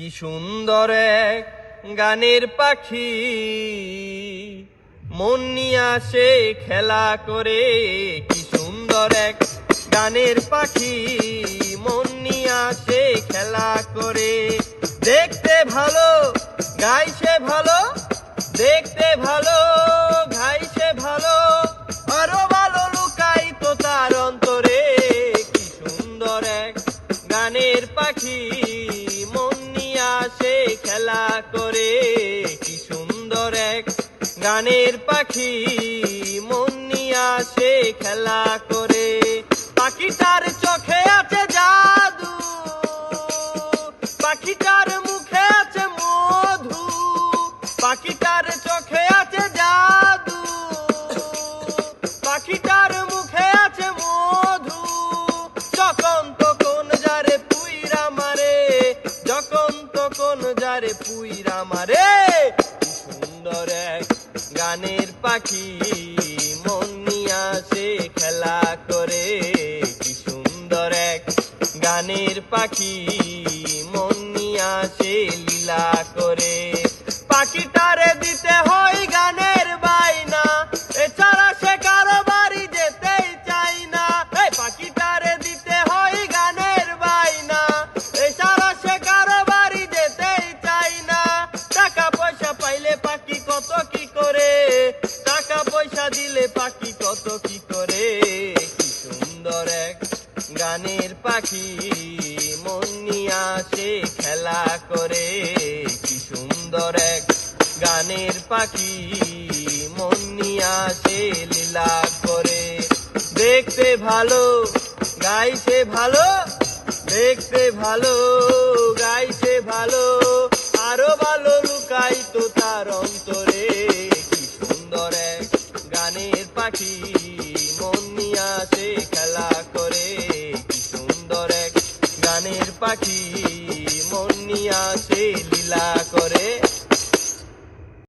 কি সুন্দর এক গানের পাখি। মন নিয়ে আসে খেলা করে, কি সুন্দর এক গানের পাখি। মন নিয়ে আসে খেলা করে, দেখতে ভালো, গাইছে ভালো, দেখতে ভালো, গাইছে ভালো, আরও ভালো লুকাই তো তার অন্তরে, কি সুন্দর এক গানের পাখি। করে, কি সুন্দর এক গানের পাখি। মন নিয়ে আসে খেলা করে। পাখিটার চোখে আছে জাদু, পাখিটার মুখে আছে মধু। পাখিটার যারে পুইরা মারে সুন্দর এক গানের পাখি। মন নিয়ে আসে খেলা করে, কি সুন্দর এক গানের পাখি। মন নিয়ে আসে লীলা করে। পাখিটারে দিতে হয় গানের বাইনা পাখি কত কি করে? কি সুন্দর এক গানের পাখি। মন নিয়ে আসে খেলা করে। কি সুন্দর এক গানের পাখি। মন নিয়ে আসে লীলা করে। দেখতে ভালো, গাইছে ভালো। দেখতে ভালো, গাইছে ভালো। আরও ভালো লুকাই তো পাখি, মন নিয়ে খেলা করে। কি সুন্দর এক গানের পাখি, মন নিয়ে আসে লীলা করে।